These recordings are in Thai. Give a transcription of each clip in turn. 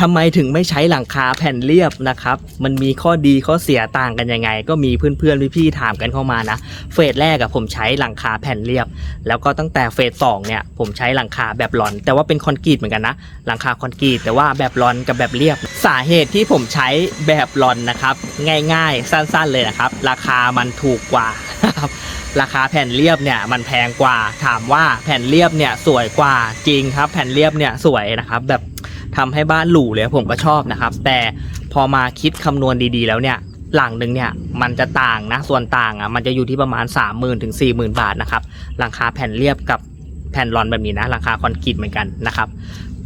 ทำไมถึงไม่ใช้หลังคาแผ่นเรียบนะครับ มันมีข้อดีข้อเสียต่างกันยังไง ก็มีเพื่อนๆพี่ๆถามกันเข้ามานะ เฟสแรกอะผมใช้หลังคาแผ่นเรียบ แล้วก็ตั้งแต่เฟสสองเนี่ยผมใช้หลังคาแบบหลอน แต่ว่าเป็นคอนกรีตเหมือนกันนะ หลังคาคอนกรีตแต่ว่าแบบหลอนกับแบบเรียบ สาเหตุที่ผมใช้แบบหลอนนะครับ ง่ายๆ สั้นๆเลยนะครับ ราคามันถูกกว่าราคาแผ่นเรียบเนี่ยมันแพงกว่า ถามว่าแผ่นเรียบเนี่ยสวยกว่าจริงครับ แผ่นเรียบเนี่ยสวยนะครับแบบ ทำให้บ้านหรูเลยผมก็ชอบนะครับ แต่พอมาคิดคำนวณดีๆ แล้วเนี่ยหลังหนึ่งเนี่ยมันจะต่างนะส่วนต่างอะมันจะอยู่ที่ประมาณ 3 0,000ถึง40,000 บาทนะครับหลังคาแผ่นเรียบกับแผ่นรอนแบบนี้นะหลังคาคอนกรีตเหมือนกันนะครับ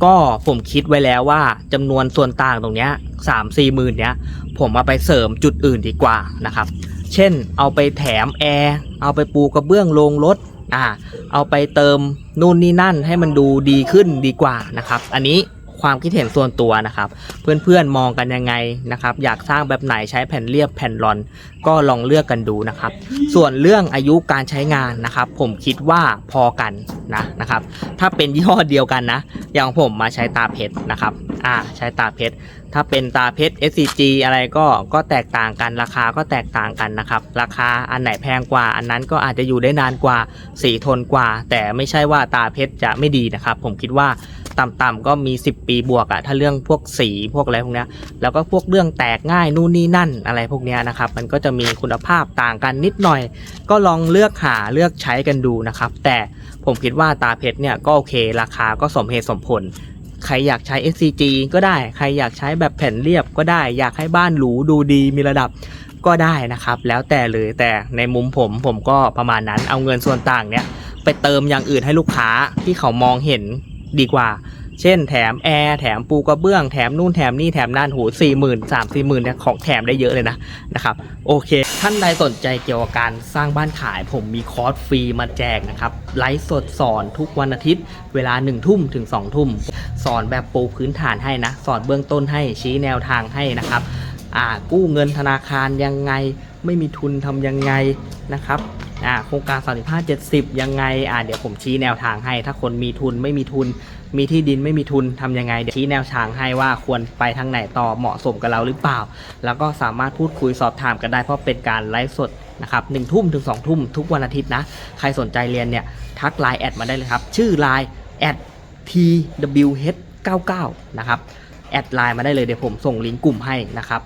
ก็ผมคิดไว้แล้วว่าจำนวนส่วนต่างตรงเนี้ยสามสี่หมื่นเนี้ยผมเอาไปเสริมจุดอื่นดีกว่านะครับ เช่นเอาไปแถมแอร์เอาไปปูกระเบื้องโรงรถอ่าเอาไปเติมนู่นนี่นั่นให้มันดูดีขึ้นดีกว่านะครับ อันนี้ ความคิดเห็นส่วนตัวนะครับ เพื่อนๆมองกันยังไงนะครับ อยากสร้างแบบไหนใช้แผ่นเรียบแผ่นรอน ก็ลองเลือกกันดูนะครับ ส่วนเรื่องอายุการใช้งานนะครับ ผมคิดว่าพอกันนะนะครับ ถ้าเป็นยี่ห้อเดียวกันนะ อย่างผมมาใช้ตาเพชรนะครับ อ่า ใช้ตาเพชรถ้าเป็นตาเพชร SCG อะไรก็ก็แตกต่างกันราคาก็แตกต่างกันนะครับ ราคาอันไหนแพงกว่า อันนั้นก็อาจจะอยู่ได้นานกว่าสีทนกว่า แต่ไม่ใช่ว่าตาเพชรจะไม่ดีนะครับ ผมคิดว่า ต่ำๆก็มี 10 ปีบวกอะถ้าเรื่องพวกสีพวกอะไรพวกเนี้ยแล้วก็พวกเรื่องแตกง่ายนู่นนี่นั่นอะไรพวกเนี้ยนะครับ มันก็จะมีคุณภาพต่างกันนิดหน่อย ก็ลองเลือกหาเลือกใช้กันดูนะครับ แต่ผมคิดว่าตาเพชรเนี่ยก็โอเค ราคาก็สมเหตุสมผลใครอยากใช้ SCG ก็ได้ ใครอยากใช้แบบแผ่นเรียบก็ได้ อยากให้บ้านหรูดูดีมีระดับก็ได้นะครับ แล้วแต่เลยแต่ในมุมผมผมก็ประมาณนั้น เอาเงินส่วนต่างเนี้ยไปเติมอย่างอื่นให้ลูกค้าที่เขามองเห็น ดีกว่า เช่นแถมแอร์แถมปูกระเบื้องแถมนู่นแถมนี่แถมนั่นโหสี่หมื่นสามสี่หมื่นเนี่ยของแถมได้เยอะเลยนะนะครับโอเค ท่านใดสนใจเกี่ยวกับการสร้างบ้านขาย ผมมีคอร์สฟรีมาแจกนะครับไลฟ์สดสอนทุกวันอาทิตย์ เวลา1นึ่ทุ่มถึง2องทุ่ม สอนแบบปูพื้นฐานให้นะ สอนเบื้องต้นให้ชี้แนวทางให้นะครับอ่ากู้เงินธนาคารยังไงไม่มีทุนทำยังไงนะครับ อ่าโครงการ 35 70 ยังไงอ่าเดี๋ยวผมชี้แนวทางให้ ถ้าคนมีทุนไม่มีทุน มีที่ดินไม่มีทุนทำยังไงเดี๋ยวชี้แนวทางให้ว่าควรไปทางไหนต่อเหมาะสมกับเราหรือเปล่า แล้วก็สามารถพูดคุยสอบถามกันได้เพราะเป็นการไลฟ์สดนะครับหนึ่งทุ่มถึงสองทุ่มทุกวันอาทิตย์นะ ใครสนใจเรียนเนี่ยทักไลน์แอดมาได้เลยครับ ชื่อไลน์แอด twh99 นะครับ แอดไลน์มาได้เลยเดี๋ยวผมส่งลิงก์กลุ่มให้นะครับ